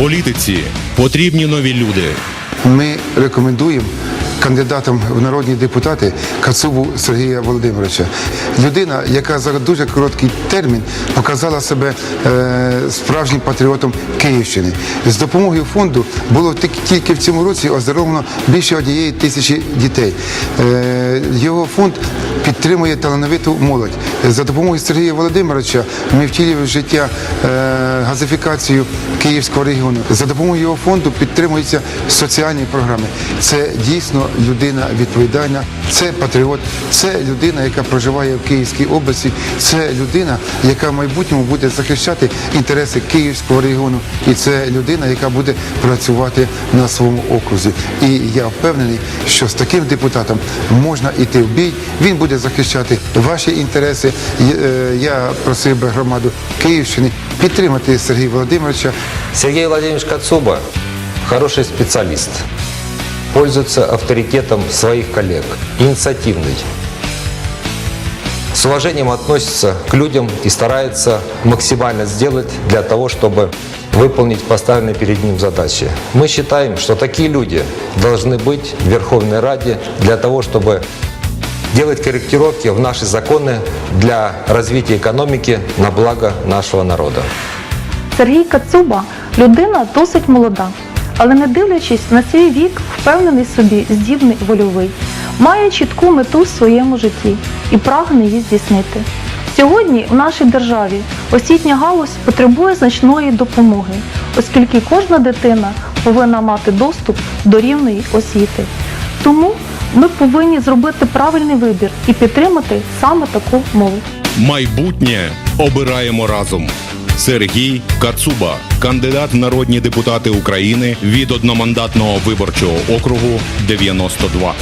політиці потрібні нові люди. Ми рекомендуємо кандидатам в народні депутати Кацубу Сергія Володимировича. Людина, яка за дуже короткий термін показала себе е, справжнім патріотом Київщини. З допомогою фонду було тільки в цьому році оздоровлено більше однієї тисячі дітей. Е, його фонд підтримує талановиту молодь. За допомогою Сергія Володимировича ми втілюємо в життя е, газифікацію Київського регіону. За допомогою його фонду підтримуються соціальні програми. Це дійсно людина відповідальна, це патріот, це людина, яка проживає в Київській області, це людина, яка в майбутньому буде захищати інтереси Київського регіону, і це людина, яка буде працювати на своєму окрузі. І я впевнений, що з таким депутатом можна йти в бій. Він буде захищати ваші інтереси. Є- е, Я просив би громаду Київщини підтримати Сергія Володимировича Сергей Владимирович Кацуба – хороший специалист, пользуется авторитетом своих коллег, инициативный. С уважением относится к людям и старается максимально сделать для того, чтобы выполнить поставленные перед ним задачи. Мы считаем, что такие люди должны быть в Верховной Раде для того, чтобы делать корректировки в наши законы для развития экономики на благо нашего народа. Сергій Кацуба людина досить молода, але не дивлячись на свій вік, впевнений собі, здібний, вольовий, має чітку мету в своєму житті і прагне її здійснити. Сьогодні в нашій державі освітня галузь потребує значної допомоги, оскільки кожна дитина повинна мати доступ до рівної освіти. Тому ми повинні зробити правильний вибір і підтримати саме таку молодь. Майбутнє обираємо разом. Сергій Кацуба, кандидат в народні депутати України від одномандатного виборчого округу 92.